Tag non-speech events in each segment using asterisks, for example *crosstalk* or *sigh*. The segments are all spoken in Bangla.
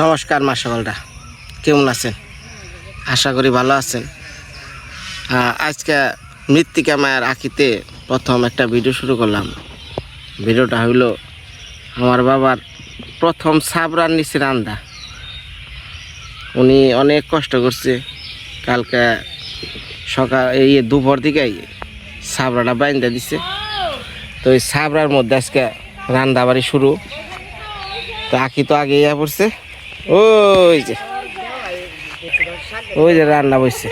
নমস্কার মা সকলরা। কেমন আছেন? আশা করি ভালো আছেন। আজকে মৃত্তিকা মায়ের আঁকিতে প্রথম একটা ভিডিও শুরু করলাম। ভিডিওটা হইল আমার বাবার প্রথম সাবরার নিচে রান্দা উনি অনেক কষ্ট করছে। কালকে সকাল, এই দুপুর দিকে সাবরাটা বাইন্দা দিছে। তো ওই সাবরার মধ্যে আজকে রান্না বাড়ি শুরু। তো আঁকি তো আগে ইয়া পড়ছে ওই যে ওই যে রান্না বসছে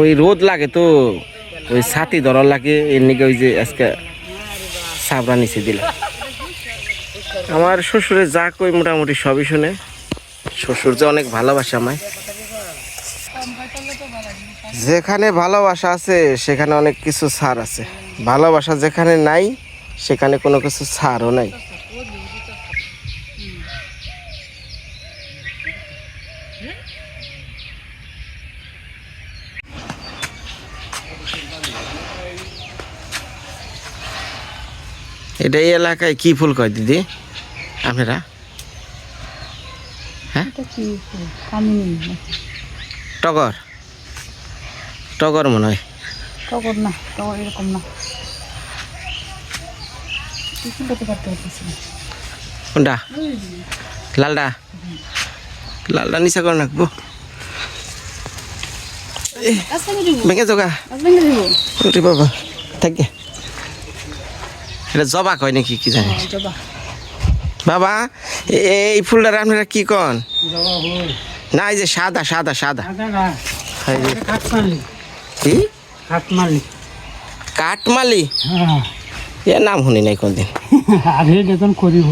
ওই রোদ লাগে তো, ওই ছাতি ধরার লাগে এর নিকে ওই যে আজকে সাবরা নিচে দিল আমার শ্বশুরে যা কই মোটামুটি সবই শুনে। শ্বশুর যে অনেক ভালোবাসে আমায়। যেখানে ভালোবাসা আছে, সেখানে অনেক কিছু ছাড় আছে। ভালোবাসা যেখানে নাই, সেখানে কোনো কিছু ছাড়ও নাই। এটা এই এলাকায় কি ফুল কয় দিদি? আপনারা? নাকি? টগর। টগর মনে হয়। টগর না টগর এরকম না। কোনটা? লালটা লালটা নিচা করে রাখব। ভেঙে যোগা। বাবা থাকে এটা জবা কয় নাকি কি জানি? জবা। বাবা এই ফুলটার আপনারা কি কন? না এই যে সাদা সাদা সাদা। কি? কাঠমালি। এর হ্যাঁ। এ নাম শুনি নাই কোনদিন। *laughs* আরে করিব।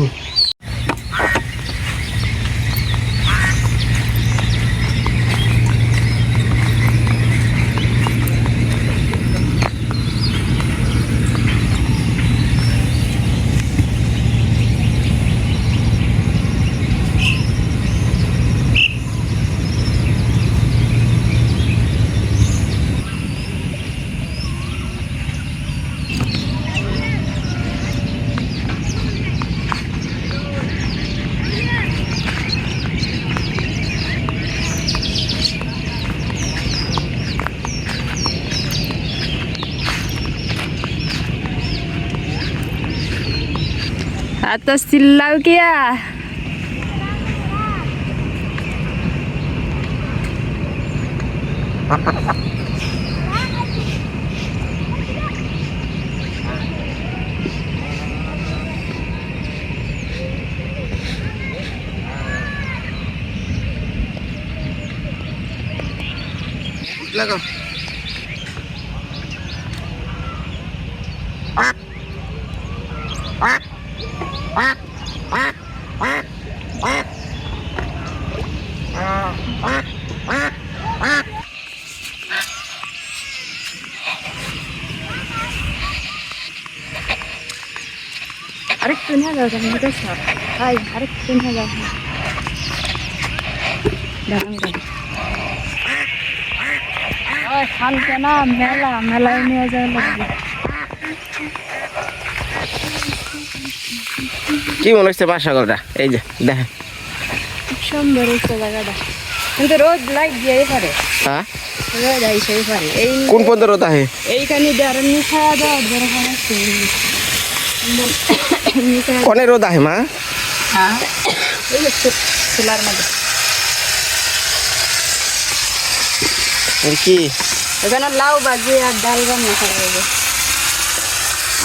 તો સિલ્લાવ ગયા Lago. Ah. Ah. এটা সর হাই আরেকটু নিয়ে যাও দাঁড়ান দাঁড়ান ওই খানকে না মেলা মেলায় নিয়ে যাওয়া লাগবে কি মনে হচ্ছে বাসা করটা এই যে খুব সুন্দর হচ্ছে জায়গাটা। কিন্তু রোদ লাইট দিয়ে পারে। হ্যাঁ? রোদ পারে। এই কোন পর্যন্ত রোদ আহে? এইখানে দরকার আছে রোদ আহে মা? হ্যাঁ। এই যে চুলার মধ্যে। এর কি? এখানে লাউ ভাজি আর ডাল রান্না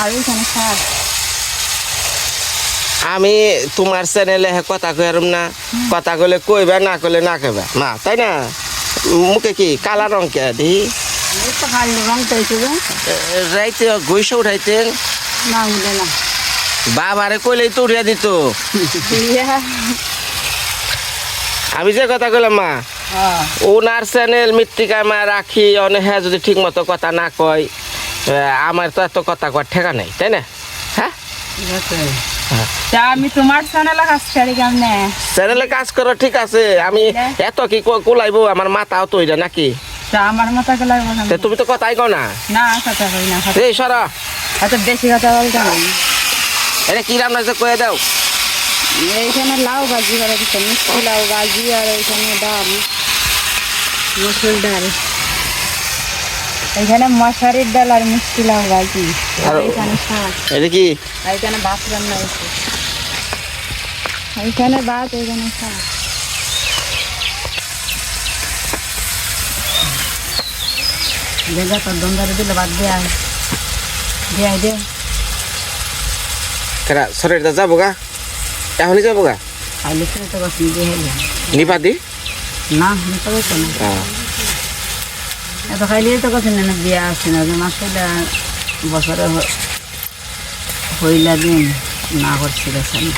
আর ওইখানে শাক আমি তোমার চ্যানেলে হে কথা কইরাম না। কথা কইলে কইবা না কইলে না কইবা। মা তাই না? মুখে কি কালা রং কে দি কালো রাইতে গৈসে উঠাইতে না উঠে না। বাবারে কইলেই তো উঠিয়া দিত। আমি যে কথা কইলাম মা ওনার চ্যানেল মৃত্তিকা মা রাখি অনেক হ্যাঁ যদি ঠিক মতো কথা না কয় আমার তো এত কথা কয় ঠেকা নেই তাই না? হ্যাঁ? তা আমি তোমার চ্যানেলে কাজ করি কেমনে? চ্যানেলে কাজ করো ঠিক আছে। আমি এত কি কোলাইবো আমার মাথাও তো এটা নাকি? তা আমার তুমি তো কথাই কও না। না কথা কই না এই সরা। এত বেশি কথা বলতে না। এটা কি রান্না হয়েছে কয়ে দাও। এইখানে লাউ ভাজি করে দিচ্ছে মিষ্টি লাউ ভাজি আর এইখানে ডাল মসুর ডাল। এইখানে মশারির ডাল আর মিষ্টি লাউ ভাজি। আর এইখানে শাক। এটা কি? আর এইখানে ভাত রান্না হয়েছে। এইখানে ভাত এইখানে শাক। দেখা তোর দমদারে দিলে ভাত দেয়া দেয়া দে কেরা শরীরটা যাব গা? এখনই যাব গা? খাইলে তো বসে দিয়ে নিপা দি না নিতে পারছ না। হ্যাঁ। এত খাইলে তো কথা না বিয়া আছে না, যে মাস হইলে বছরে হইলা দিন, না করছি গেছে না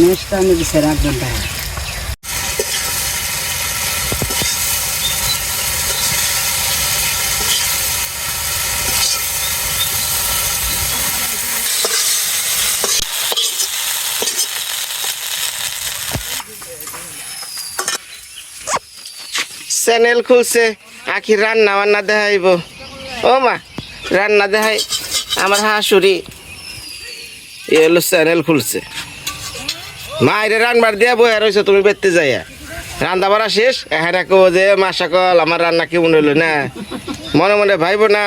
নেক্সট আমি দিছে রাখ ঘণ্টা চ্যানেল খুলছে, আখি রান্না বান্না দেখাইব। ও মা, রান্না দেখাই আমার হাসুরি। এ হলো চ্যানেল খুলছে। মা মায়ের রান্নার দিয়া বয়ে রয়েছে, তুমি বেরতে যাইয়া। রান্না বাড়া শেষ, এখানে কো যে, মা সকল, আমার রান্না কেমন হলো না? মনে মনে ভাইব না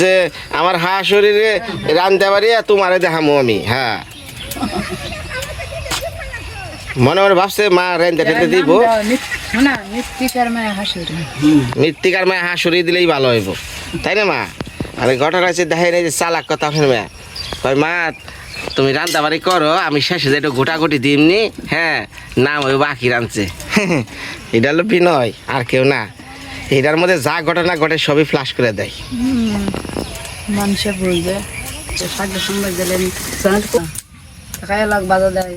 যে, আমার হা শরীরে রান্না বাড়িয়া তোমারে দেখামো আমি হ্যাঁ। মনে মনে ভাবছে মা রান্না টেন্ডে দিব। না হাসুরি। মৃত্তিকার মায় হাঁ সরিয়ে দিলেই ভালো হইব। তাই না মা? আর ঘটনা হচ্ছে দেখাই নাই যে চালাক কথা ওখানে মা। কয় মা তুমি রান্না বাড়ি করো আমি শেষে যে একটু গোটাগুটি দিমনি হ্যাঁ নাম ওই বাকি রাঁধছে। *laughs* এটা হলো বিনয় আর কেউ না। এটার মধ্যে যা ঘটনা ঘটে সবই ফ্লাশ করে দেয়। মানুষে বুঝবে সাহায্য সঙ্গে দিলেন খায় লাগ বাজা দেয়।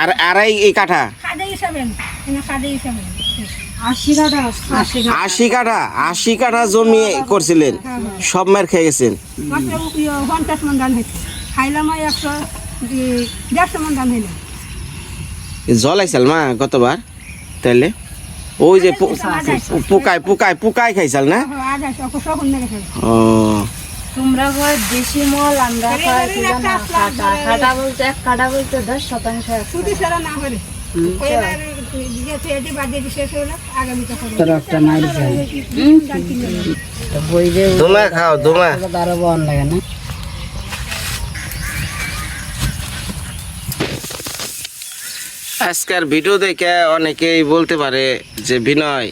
আর আড়াই এই কাঠা? খাদে হিসাবে কেন খাদে হিসাবে আশি কাটা আশি আশি কাঠা আশি কাঠা জমি করছিলেন সব মার খেয়ে গেছেন। পঞ্চাশ মন ধান হয়েছে খাইলাম একশো দেড়শো মন ধান হইলাম জল আইসাল মা গতবার তাইলে? ওই যে পোকায় পোকায় পোকায় খাইছাল না? ও। তোমরা হয় দেশি মল আমরা খাই কি জানো খাটা খাটা বলতে এক কাটা বলতে দশ শতাংশ শুধু সেরা না করে এবার যেতে যেতে বাদ দিয়ে শেষ হলো আগামীতে করব একটা মাইল যায় বই যে দুমা খাও দুমা। আরও বন লাগে না আজকের ভিডিও দেখে অনেকেই বলতে পারে যে বিনয়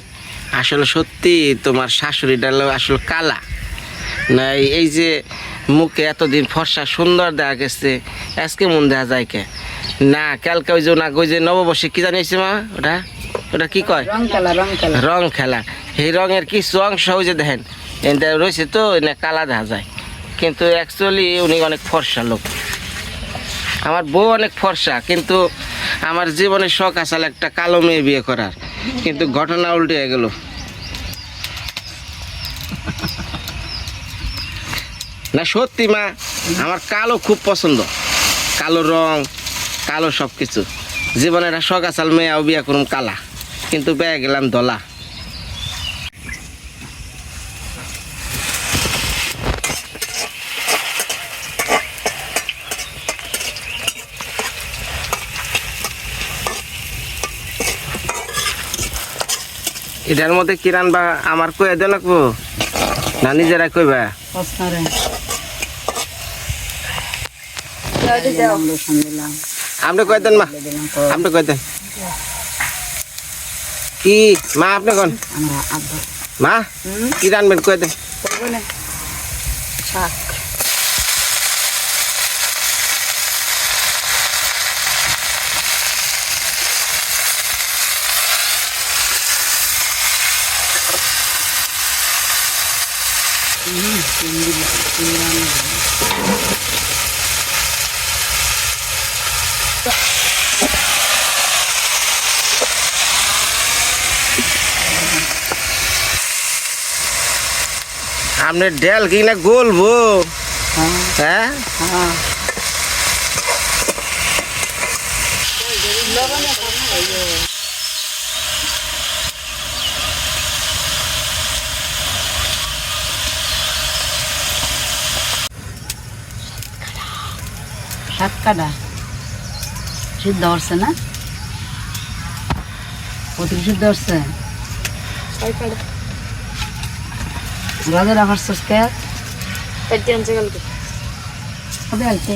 আসলে সত্যি তোমার শাশুড়ি ডাল আসলে কালা? না এই- যে মুখে এতদিন ফর্সা সুন্দর দেখা গেছে আজকে মন দেখা যায় কে? না কালকে ওই যে না ওই যে নববর্ষে কি জানিয়েছে মা ওটা? ওটা কি কয়? রং খেলা এই রঙের কিছু অংশ ওই যে দেখেন এটা রয়েছে তো এনে কালা দেখা যায়। কিন্তু অ্যাকচুয়ালি উনি অনেক ফর্সা লোক। আমার বউ অনেক ফর্সা কিন্তু আমার জীবনে শখ আসলে একটা কালো মেয়ে বিয়ে করার। কিন্তু ঘটনা উল্টে গেল। না, সত্যি মা, আমার কালো খুব পছন্দ। কালো রং, কালো সব কিছু জীবনে একটা শখ আসাল মেয়েও বিয়ে করুম কালা, কিন্তু পেয়ে গেলাম দলা। এটার মধ্যে কি বা আমার কয়ে দেন না নিজেরা কইবা কসনারে দিলাম রসুন দিলাম আপনি কয়ে দেন, মা? আপনি কয়ে দেন? কি? মা, আপনি কোন? মা, কি রানবেন কয়ে দেন? করব আপনি ডেল কি না গোলবো। হ্যাঁ হ্যাঁ? হ্যাঁ শাক কাটা। সিদ্ধ হচ্ছে না? প্রতিটি সিদ্ধ হচ্ছে? রাজা রাখার কে কবে আলছে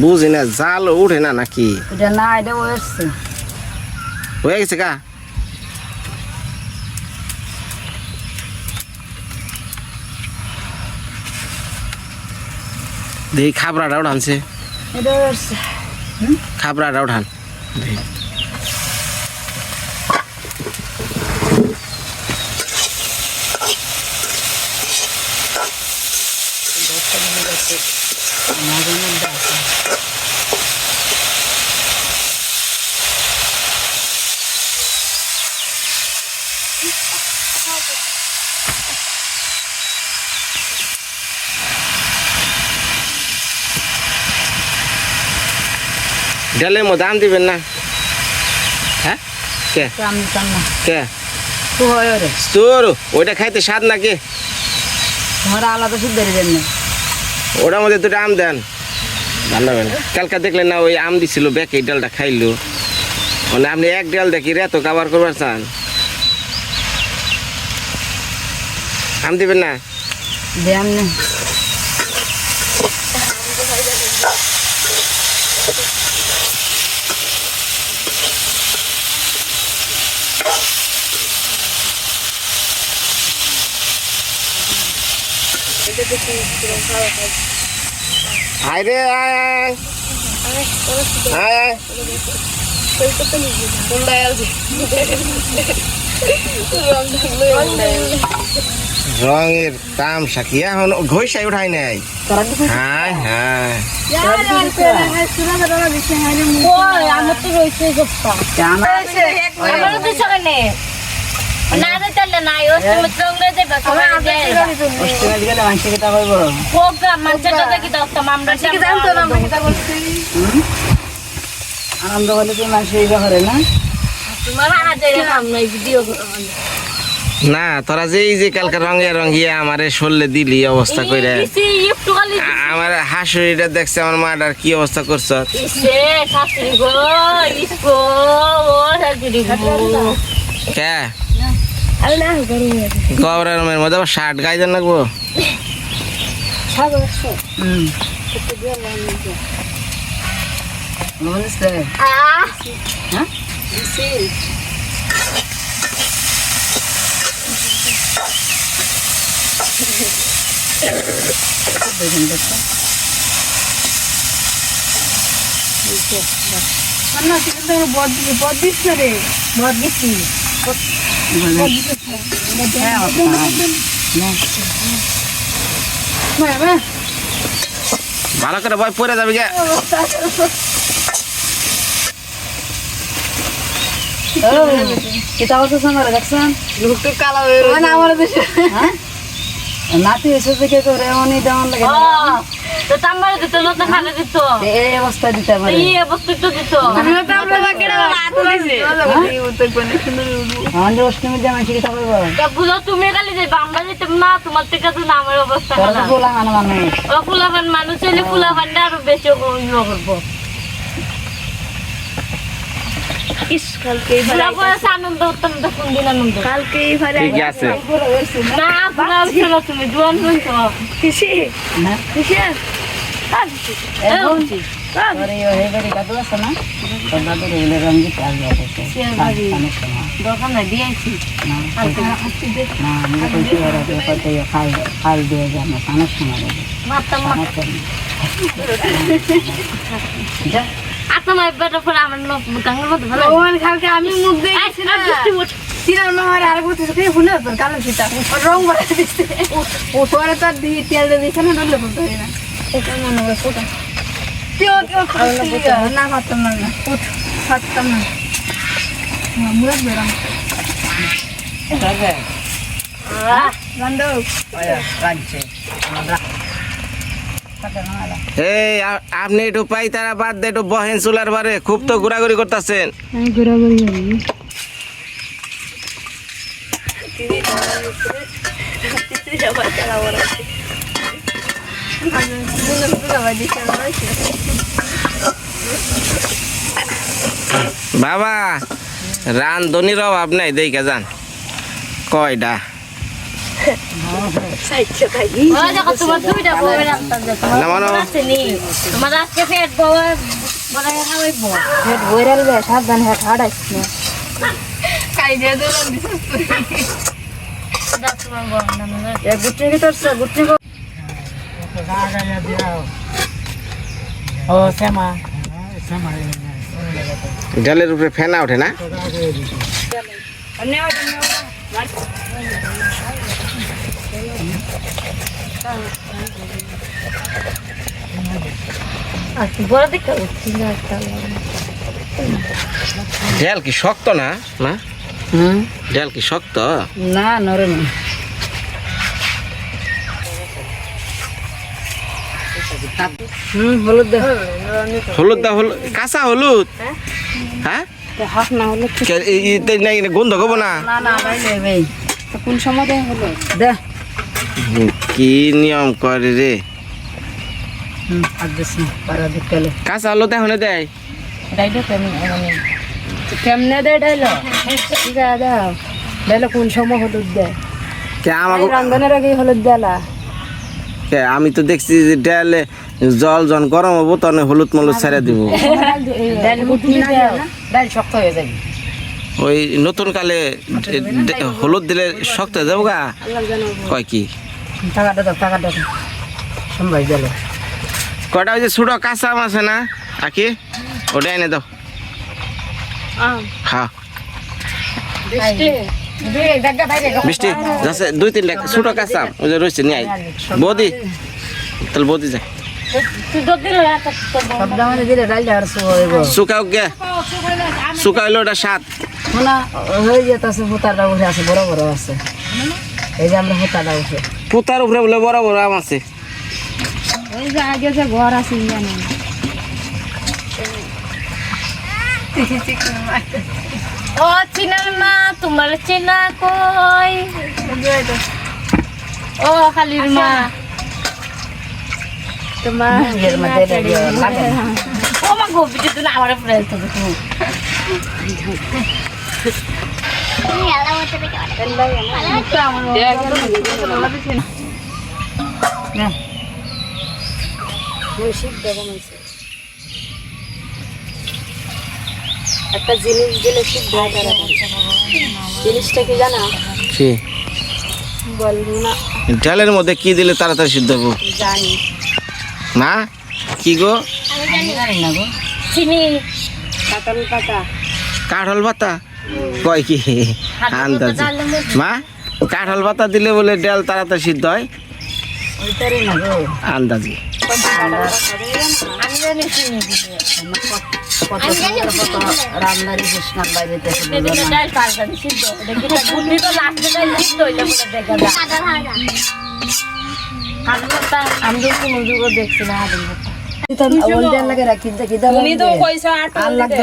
বুঝি না জাল উঠে না নাকি? এটা না এটা ও এসছে হয়ে গেছে কা? দেখি খাবরাটা উঠানছে ও খাবরাটা উঠান দেখি। মাঝে মধ্যে আছে ডালের মধ্যে আম দিবেন না। হ্যাঁ? কে? কে? তোর ওইটা খাইতে স্বাদ নাকি? তোমার আলাদা শুদ্ধ দেন না ওটার মধ্যে দুটো আম দেন। ভালো কালকা দেখলেন না ওই আম দিছিল ব্যাকে ডালটা খাইলো। মানে আপনি এক ডাল দেখি রে তো কাবার করবার চান। আম দিবেন না? না। আয় রে আয় আয়। আয় আয়। রঙের তাম সাকি এখন ঘষাই উঠাই নাই। হ্যাঁ হ্যাঁ। আমার তো রয়েছে। না নাই ও সবাই গেলে করব প্রোগ্রাম দাও তো আমরা আনন্দ হলে কি মাংস ইয়ে করে না? তোমার হাতে আমরা ভিডিও না তোরা যে এই যে কালকে রঙিয়া রঙিয়া আমারে সরলে দিলি অবস্থা কইরা। আমার হাসুরিটা দেখছে আমার মাটার কি অবস্থা করছ? কে? আমি না করি গবরের মধ্যে আবার শার্ট গাই দেন লাগবো হুম বুঝলিস আ হ্যাঁ দেখুন দেখো হ্যাঁ ভালো করে ভয় পরে যাবে গে। এটা অবশ্য সঙ্গে? দেখছেন? হ্যাঁ? নাতি এসেছে কে করে এমনই দেওয়ান লাগে তো তাম্বার দিত নতুন খালে দিত। এই অবস্থা দিতে পারে। এই অবস্থা তো দিত। আমাদের জামাই বুঝো তুমি খালি যে না তোমার থেকে তো নামের অবস্থা তোরা তো খারাপ। বলা মানে মানুষ। ও ফুলাফান মানুষ হলে আরও বেশি করব ইস কালকে আনন্দ করতাম তো কোন দিন আনন্দ? কালকে ঠিকই আছে। না ভুলা উঠছে না তুমি জোয়ান হইছ। কিসে না। কিসে এখন পরে ওই বাড়ি কাদু আছে না? তো দোকান না খাল খাল দিয়ে *laughs* যা আচ্ছা মাই বেটা পরে আমার গাঙ্গের মধ্যে ভালো ওখানে কালকে আমি মুখ দেখেছি না। সিনার মামার আর বলতেছে তুই শুনে তোর কালো সীতা রং বড় দিচ্ছে পরে তো দিয়ে তেল দিয়ে দিচ্ছে না ডলে বলতে না। এটা মনে করে কোথা তেও তেও না? পারতাম না না। উঠ। পারতাম না। মুরাদ বেরাম বান্ধব রাখছে এই আপনি একটু পাই তারা বাদ দে একটু বহেন চুলার বারে। খুব তো ঘোরাঘুরি করতেছেন। বাবা রান্ধনির অভাব নাই দেখে যান। কয়টা না সাবধান হেড হাড় আসছে খাই দিয়ে দিলাম দিছিস তুই দেখ তোমার বউ নাম এ গুটি কি গুটি ও শ্যামা জলের উপরে ফেনা ওঠে না। দেখে না ডেল কি শক্ত না না হুম। ডেল কি শক্ত? না নরম হলুদ হলুদ কাঁচা হলুদ? হ্যাঁ? না গন্ধ কব না? না না কোন সময় হলুদ? দে। কি নিয়ম করে রে? কাঁচা হলুদ এখন দেয়। কেমনে দে ডাইলো? দাও। ডাইলো কোন সময় হলুদ দে কে আমাকে রান্ধনের আগে হলুদ দেলা আমি তো দেখছি যে ডেলে জল জন গরম হব তখন হলুদ মলুদ ছেড়ে দিব। ডাইল শক্ত হয়ে যাবে। ওই নতুন কালে হলুদ দিলে শক্ত হয়ে যাব গা। কয় কি? কয়টা ওই যে ছোট কাঁচা আম আছে না আকি? ওটা এনে দাও। হ্যাঁ মিষ্টি। যাচ্ছে দুই তিনটা ছোট কাঁচা আম ওই যে রয়েছে নিয়ে আই বৌদি তাহলে বৌদি যায় শুকাও গে। শুকাইলো ওটা স্বাদ। শোনা হয়ে যেতেছে ফুতাটা উঠে আছে বড় বড় আছে। এই যে আমরা ফুতাটা উঠে। পুতার উপরে বলে বড় বড় আম আছে। ওই যে আগে যে ঘর আছে জানেন ও চিনার মা তোমার চেনা কই? ও খালির মা। তোমার। ও মা গো বিদ্যুৎ আমার উপরে তো। একটা জিনিস দিলে সিদ্ধ হয়। জিনিসটা কি? জানা কি বলব না ডালের মধ্যে কি দিলে তাড়াতাড়ি সিদ্ধ হব? জানি না কি গো আমি জানি না গো? চিনি। কাঁঠাল পাতা। কাঠল পাতা? কয় কি? আন্দাজ মা কাঠল পাতা দিলে বলে ডাল তাড়াতাড়ি সিদ্ধ হয়। আন্দাজি। এদিকে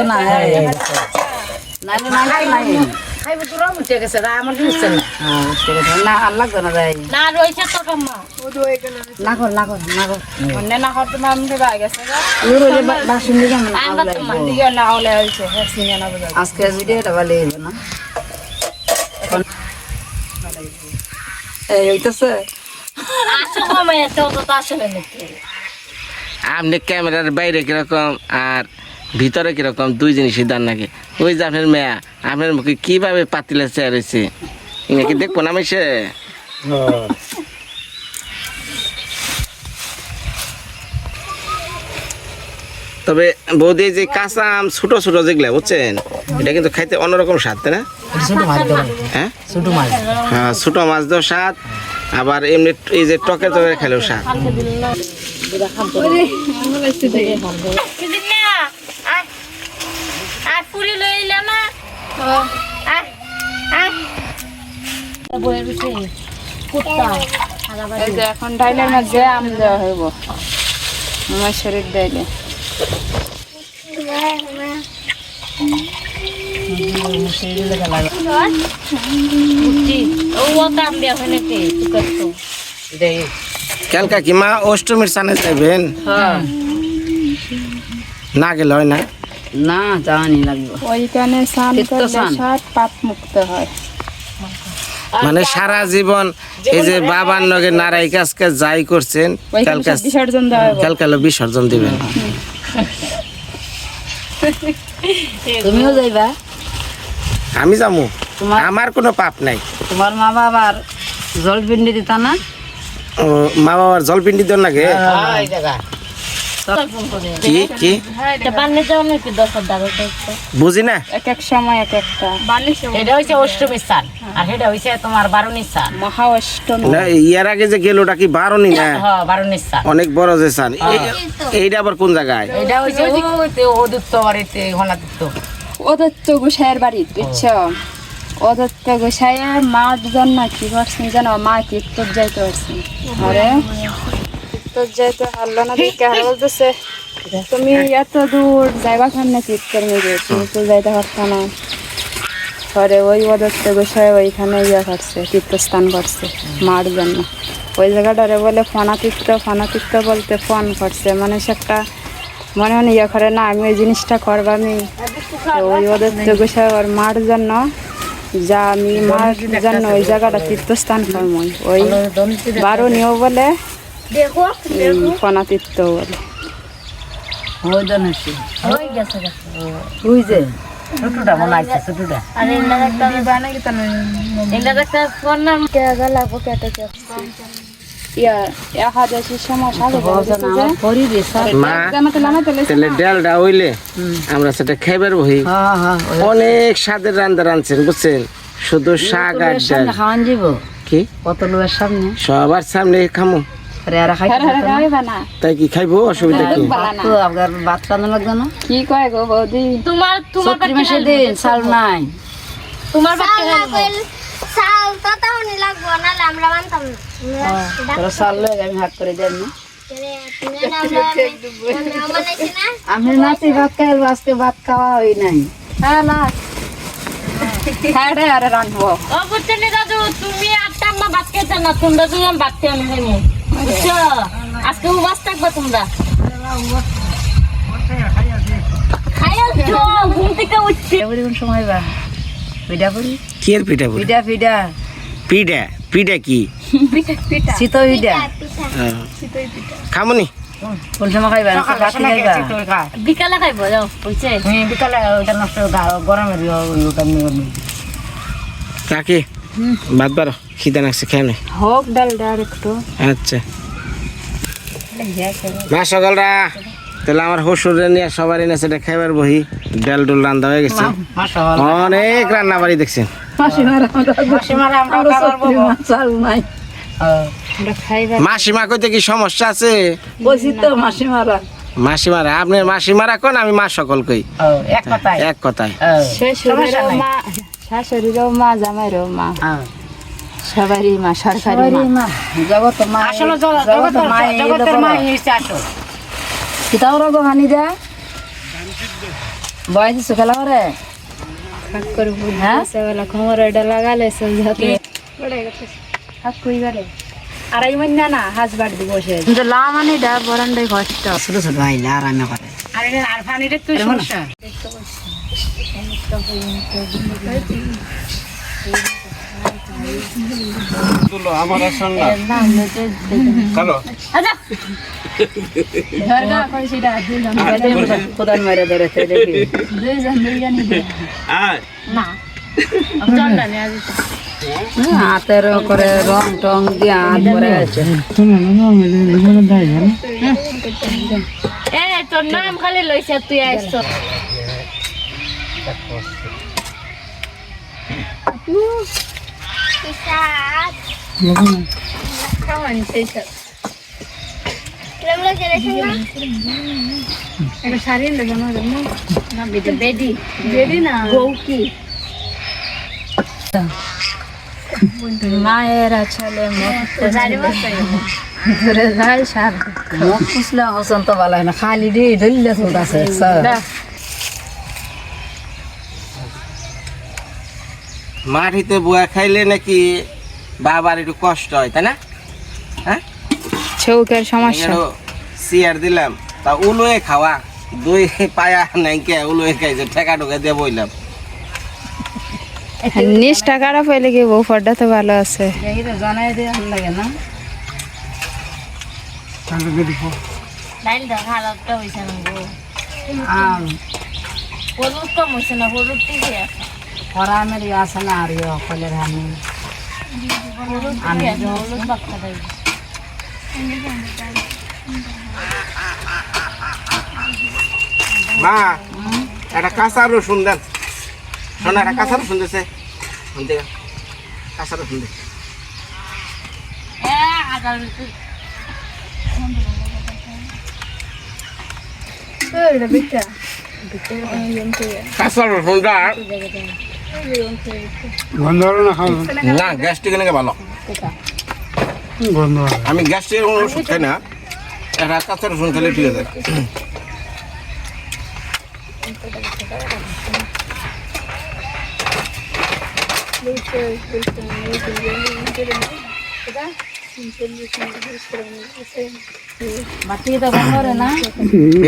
না। তো তো কোনো যুগ দেখছি না হ্যাঁ নাইলে নাইলে নাই উঠে গেছে না আর লাগবে না না রয়েছে তো কাম্মা না কর না কর না কর অন্য না হতে মাম দিবা গেছে গা ইউর হলে বাসন দিকে আমরা আমরা তোমার দিও না হলে হইছে হ্যাঁ সিনে না বুঝা আজকে ভিডিওটা ভালো হইবে না। এই হইতেছে। আসো কমে তো তো আসলে নাকি? আপনি ক্যামেরার বাইরে কীরকম আর ভিতরে কীরকম দুই জিনিসই দান নাকি? ওই যে আপনার মেয়া আপনার মুখে কীভাবে পাতিলে চেয়ার হয়েছে নাকি দেখব না মেশে? তবে বৌদি যে কাঁচা আম ছোট ছোট যেগুলা বুঝছেন? এটা কিন্তু খাইতে অন্যরকম স্বাদ তাই না? ছোট মাছ দেবো। হ্যাঁ? ছোট মাছ। হ্যাঁ ছোট মাছ দেওয়া স্বাদ আবার এমনি এই যে টকে টকে খেলেও স্বাদ। আয় পুরি লই এলাম না আয় আয় বইয়ের বিষয়ে কুত্তা এই যে এখন ডাইলের মধ্যে আম দেওয়া হইব। আমার শরীর ডাইলে। কালকা কি মা অষ্টমীর সানে যাইবেন? হ্যাঁ। না গেলে হয় না? না জানি লাগবে ওইখানে স্নান করলে। সাত পাপ মুক্ত হয়। মানে সারা জীবন এই যে বাবার নগে নারাই কাজকে যাই করছেন ওইখানে কালকা বিসর্জন কালকালে বিসর্জন দিবেন। *laughs* তুমিও যাইবা? আমি যাব আমার কোনো পাপ নাই। তোমার মা বাবার জল পিন্ডি দিতা না? মা বাবার জলপিন্ডি দেন লাগে কি? কি? বুঝি না? এক এক সময় এক একটা। এটা হইছে অষ্টমীর সাল আর এটা হইছে তোমার বারুনির সাল মহা অষ্টমী না ইয়ার আগে যে গেল ওটা কি বারোনি না? হ্যাঁ সাল অনেক বড় যে সান এই- এইটা আবার কোন জায়গায়? এটা হইছে বাড়িতে হনাদিত্য গোসাইয়ের বাড়ি বুঝছ? অদত্ত গোসাইয়ের মার জন্য কি করছেন জানো? মা তীর্থর যাইতে পারছেন? আরে তুমি এত দূর মেয়ে তুমি তো যাইতে না। ওই ওইখানে করছে, তীর্থস্থান করছে, মার জন্য। ওই জায়গাটারে বলে ফনা তীর্থ ফনা তীর্থ বলতে ফোন করছে। মানে একটা মনে মনে ইয়ে করে, না, আমি ওই জিনিসটা করব আমি ওই অদত্ত গোসাই ওর মার জন্য যা আমি মার জন্য ওই জায়গাটা তীর্থস্থান করব ওই বারো নিয়েও বলে ফনা বলে আমরা সেটা খাইবার বহি। হ্যাঁ হ্যাঁ অনেক স্বাদের রান্না রাঁধছেন বুঝছেন? শুধু শাক আর ডাল। কি? কত লোকের সামনে? সবার সামনে খামো। আরে খাই তাই কি খাইবো? অসুবিধা কি? তো আপনার ভাত রান্না লাগবে না? কি কয় গো বৌদি? তোমার তোমার মাসের দিন চাল নাই। তোমার চাল তো তাহলে লাগবো নাহলে আমরা মানতাম না। তোরা চাল লয়ে আমি হাত করে দেন না। *laughs* আমি নাতি ভাত খাই আজকে ভাত খাওয়া হয় নাই। হ্যাঁ না। হ্যাঁ রে আরে রাখব ও বুঝছেন দাদু তুমি আটটা আম্মা ভাত খেতে না তোমরা দুজন ভাত খেয়ে নেবে বুঝছ? আজকে উপাস থাকবে তোমরা। হ্যাঁ। খামনি? কোন সময় খাইবা? রাতে খাইবা? বিকালে খাইব যাও বুঝছে বিকালে ওটা নষ্ট গরমের ওটা বাদ বারো খিদা নাকছে খেয়ে হোক ডালটা আর একটু। আচ্ছা। মা সকালরা তাহলে আমার হসুরে নিয়ে সবারই না সেটা খাইবার বহি ডাল ডুল রান্না হয়ে গেছে। অনেক রান্না বাড়ি দেখছেন। চাল মাসিমা কইতে কি সমস্যা আছে? বলছি তো মাসি মারা মাসিমারা আপনার মাসিমারা কোন? আমি মা সকল কই। এক কথায়। এক কথায়। মা শাশুড়িরও মা জামাইরও মা। সবারই মা সরকারি মা। জগত মা। আসলে জগত মা জগতের মা হইছে আসল। কিতাও রগ হানি যা বয়স সুখলা করে খাক করে ভুল হ্যাঁ? হয়েছে বলে খমর এটা লাগালে সব যাতে খাক কই গেলে? আড়াই মান্য না হাজ বাড়ি বসে কিন্তু লামানি ডা বরান্ডায় কষ্ট। ছোট ছোট আইলে আর আমি করে। আর পানির একটু সমস্যা ধরগা কই হাতের করে রং টং দিয়ে হাত করে আছে তোর নাম খালি লইছে তুই আইছ লাগানো না বেডি বেডি না গৌকি মায়ের ছেলে ঘুরে যায় সার মুখ পুষলে হসন তো না খালি দিয়ে ধরলে চলতেছে মাটিতে বুয়া খাইলে নাকি বাবার একটু কষ্ট হয় তাই না? হ্যাঁ? চৌকের সমস্যা। চেয়ার দিলাম তা উলোয়ে খাওয়া। দুই পায়া নাই কে উলোয়ে খাইছে ঠেকা ঢুকে দিয়ে বইলাম। নিচটা খারাপ হইলে কি বউ ফড্ডা তো ভালো আছে। জানাই দিয়ে ভালো লাগে না। ডাইল দা হালতটা হইছে না গো। আর হলুদ কম হইছে না হলুদ ঠিকই আছে। ফরামের আছে না আর ইয়ে কলের আমি। দেয় মা একটা কাঁচা রসুন দেন। শোনা একটা কাঁচা রসুন দিছে। কাঁচা রসুন দে। এ আগাল কাঁচা রসুনটা গন্ধ হলো না খাওয়া না গ্যাস্ট্রিক নাকি ভালো গন্ধ আমি গ্যাস্ট্রিকের কোনো ওষুধ খাই না। একটা কাঁচা রসুন খেলে ঠিক আছে।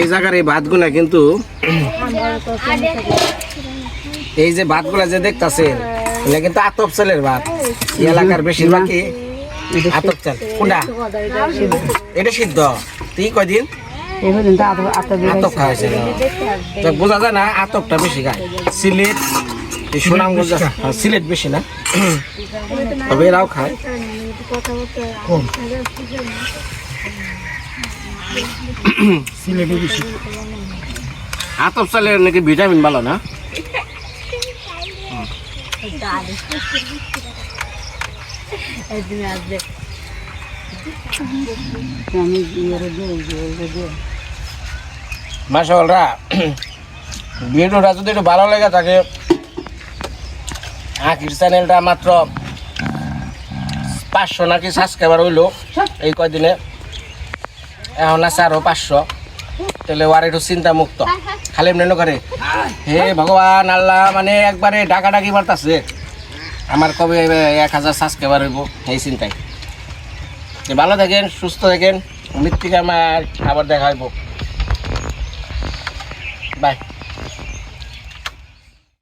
এই জায়গার এই ভাতগুলা কিন্তু এই যে ভাতগুলা যে দেখতাছে এটা কিন্তু আতপ চালের ভাত। এলাকার বেশিরভাগই আতপ চাল। কোনটা? এটা সিদ্ধ। তুই কয়দিন? এবার কিন্তু আত আত আতপ খাওয়াইছে তো বোঝা যায় না আতপটা বেশি খায়। সিলেট এই সুনামগঞ্জ হ্যাঁ, সিলেট বেশি না। তবে এরাও খায়। সিলেটে বেশি। আতপ চালের নাকি ভিটামিন ভালো না? যদি একটু ভালো লেগে থাকে, আখির চ্যানেলটা মাত্র পাঁচশো নাকি সাবস্ক্রাইবার হইল এই কয়দিনে? এখন আছে আরও পাঁচশো। তাহলে ওর একটু চিন্তা মুক্ত খালি এমনি করে হে ভগবান, আল্লাহ মানে একবারে ডাকা ডাকি মারতাছে। আমার কবে এক হাজার সাবস্ক্রাইবার হইব, এই চিন্তায়। ভালো থাকেন, সুস্থ থাকেন। মৃত্তিকা আমার আবার দেখা হইব। বাই